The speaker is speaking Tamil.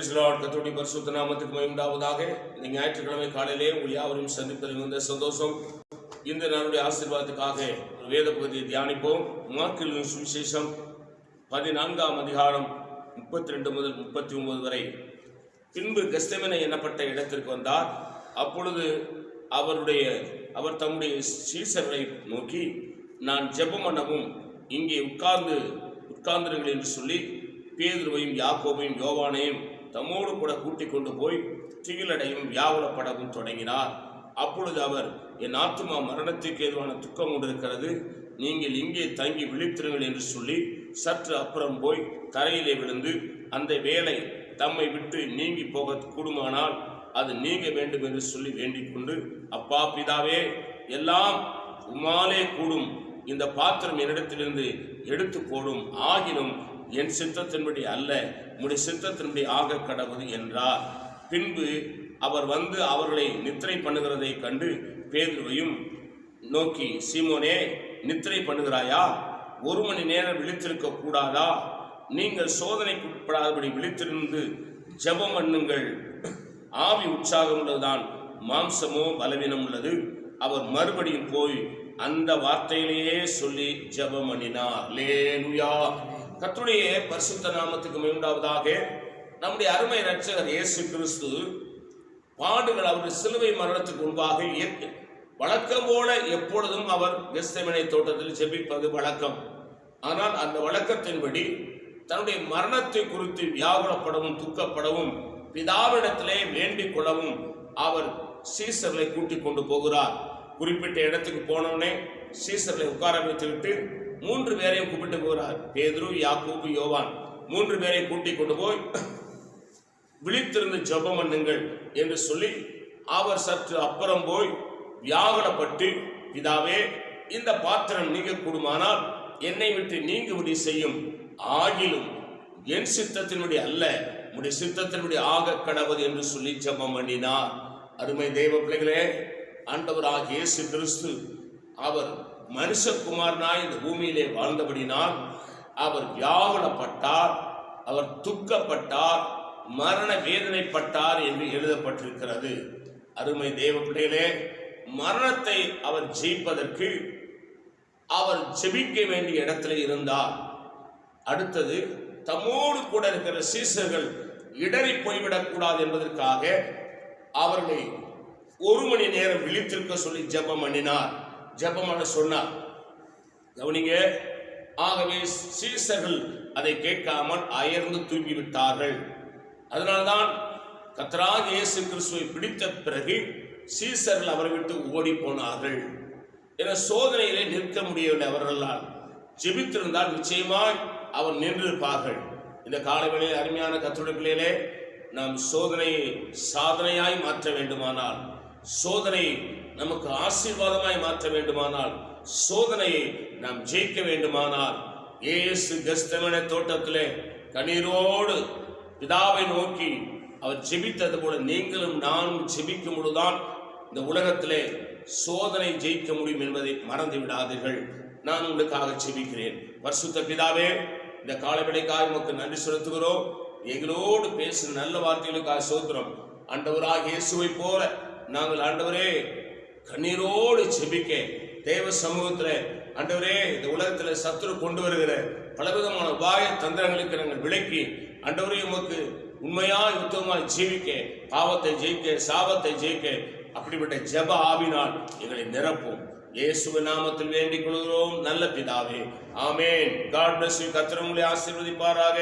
கத்தோடி பரிசுத்த நாமத்துக்கு மயமுண்டாவதாக இந்த ஞாயிற்றுக்கிழமை காலையிலே உங்கள் யாவரையும் சந்திப்பதில் மிகுந்த சந்தோஷம். இந்த நாளுடைய ஆசீர்வாதத்துக்காக ஒரு வேத பகுதியை தியானிப்போம். மார்க்கில் சுவிசேஷம் பதினான்காம் அதிகாரம் முப்பத்தி ரெண்டு முதல் முப்பத்தி ஒன்பது வரை. பின்பு கெஸ்தமென எண்ணப்பட்ட இடத்திற்கு வந்தார். அப்பொழுது அவருடைய அவர் தம்முடைய சீசர்களை நோக்கி நான் ஜெபம் பண்ணவும் இங்கே உட்கார்ந்து உட்கார்ந்திருங்கள் என்று சொல்லி பேதுருவையும் யாக்கோவையும் யோவானையும் தம்மோடு கூட கூட்டிக் கொண்டு போய் திகிலடையும் வியாகுலப்படவும் தொடங்கினார். அப்பொழுது அவர் என் ஆத்துமா மரணத்துக்கு ஏதுவான துக்கம் கொண்டிருக்கிறது. நீங்கள் இங்கே தங்கி விழித்திருங்கள் என்று சொல்லி சற்று அப்புறம் போய் தரையிலே விழுந்து அந்த வேலை தம்மை விட்டு நீங்கி போக கூடுமானால் அது நீங்க வேண்டும் என்று சொல்லி வேண்டிக் கொண்டு அப்பா பிதாவே எல்லாம் உமாலே கூடும். இந்த பாத்திரம் என்னிடத்திலிருந்து எடுத்து போடும் ஆகிலும் என் சித்தத்தின்படி அல்ல உம்முடைய சித்தத்தின்படி ஆக கடவுது என்றார். பின்பு அவர் வந்து அவர்களை நித்திரை பண்ணுகிறதை கண்டு பேதுருவையும் நோக்கி சீமோனே நித்திரை பண்ணுகிறாயா? ஒரு மணி நேரம் விழித்திருக்க கூடாதா? நீங்கள் சோதனைக்குட்படாதபடி விழித்திருந்து ஜபம் பண்ணுங்கள். ஆவி உற்சாகம் உள்ளதுதான் மாம்சமோ பலவீனம் உள்ளது. அவர் மறுபடியும் போய் அந்த வார்த்தையிலேயே சொல்லி ஜபம் பண்ணினார். லேனுயா கத்துடைய பரிசுத்த நாமத்துக்கு மேண்டாவதாக நம்முடைய அருமை ரட்சகர் இயேசு கிறிஸ்து பாடுகள் அவருடைய சிலுவை மரணத்துக்கு முன்பாக வழக்கம் போல எப்பொழுதும் அவர் கெஸ்தமனை தோட்டத்தில் ஜெபிப்பது வழக்கம். ஆனால் அந்த வழக்கத்தின்படி தன்னுடைய மரணத்தை குறித்து வியாகுலப்படவும் துக்கப்படவும் பிதாவிடத்திலே வேண்டிக் கொள்ளவும் அவர் சீசர்களை கூட்டிக் கொண்டு போகிறார். குறிப்பிட்ட இடத்துக்கு போனவுடனே சீசர்களை உட்கார வைத்துவிட்டு மூன்று பேரையும் கூப்பிட்டு போகிறார் பேதுரு யாக்கூப்பு யோவான். மூன்று பேரை கூட்டி கொண்டு போய் விழித்திருந்து ஜெபம் பண்ணுங்கள் என்று சொல்லி அவர் சற்று அப்புறம் போய் வியாகுலப்பட்டு பிதாவே இந்த பாத்திரம் நீங்க கூடுமானால் என்னை விட்டு நீங்கும்படி செய்யும். ஆகிலும் என் சித்தத்தினுடைய அல்ல உடைய சித்தத்தினுடைய ஆக கடவுள் என்று சொல்லி ஜெபம் பண்ணினார். அருமை தெய்வ பிள்ளைகளே ஆண்டவராக இயேசு கிறிஸ்து அவர் மனுஷகுமாரனாய் இந்த பூமியிலே வாழ்ந்தபடினால் அவர் வியாகுலப்பட்டார் அவர் துக்கப்பட்டார் மரண வேதனைப்பட்டார் என்று எழுதப்பட்டிருக்கிறது. அருமை தேவ பிள்ளைகளே மரணத்தை அவர் ஜெயிப்பதற்கு அவர் ஜெபிக்க வேண்டிய இடத்துல இருந்தார். அடுத்தது தம்மோடு கூட இருக்கிற சீசர்கள் இடறி போய்விடக்கூடாது என்பதற்காக அவர்களை ஒரு மணி நேரம் விழித்திருக்க சொல்லி ஜெபம் பண்ணினார். ஜெபம் சொன்னார். கவனிங்க ஆகவே சீசர்கள் அதை கேட்காமல் அயர்ந்து தூங்கிவிட்டார்கள். அதனால்தான் கத்ராக இயேசு கிறிஸ்துவை பிடித்த பிறகு சீசர்கள் அவரை விட்டு ஓடி போனார்கள் என சோதனையிலே நிற்க முடியவில்லை அவர்களால். ஜெபித்திருந்தால் நிச்சயமாய் அவர் நின்றிருப்பார்கள். இந்த காலவெளியில் அருமையான கத்தருடைய நாம் சோதனையை சாதனையாய் மாற்ற வேண்டுமானால் சோதனையை நமக்கு ஆசீர்வாதமாய் மாற்ற வேண்டுமானால் சோதனையை நாம் ஜெயிக்க வேண்டுமானால் இயேசு கஸ்தமன தோட்டத்திலே கண்ணீரோடு பிதாவை நோக்கி அவர் ஜெபித்தது போல நீங்களும் நானும் ஜெபிக்கும் பொழுதுதான் இந்த உலகத்திலே சோதனை ஜெயிக்க முடியும் என்பதை மறந்து விடாதீர்கள். நான் உங்களுக்காக ஜெபிக்கிறேன். பரிசுத்த பிதாவே இந்த காலவிடைக்காக உமக்கு நன்றி செலுத்துகிறோம். எங்களோடு பேசுகிற நல்ல வார்த்தைகளுக்காக சோதனம் அண்டவராக இயேசுவை போல நாங்கள் ஆண்டவரே கண்ணீரோடு ஜெபிக்க தேவ சமூகத்தில் ஆண்டவரே இந்த உலகத்தில் சத்துரு கொண்டு வருகிற பலவிதமான உபாய தந்திரங்களுக்கு நாங்கள் விளக்கி ஆண்டவரே உமக்கு உண்மையாய் உத்தமமாய் ஜீவிக்க பாவத்தை ஜெயிக்க சாபத்தை ஜெயிக்க அப்படிப்பட்ட ஜெப ஆவினால் எங்களை நிரப்பும் இயேசுவ நாமத்தில் வேண்டிக் கொள்கிறோம். நல்ல பிதாவே. ஆமேன். காட் பிளஸ் யூ ஆசீர்வதிப்பாராக.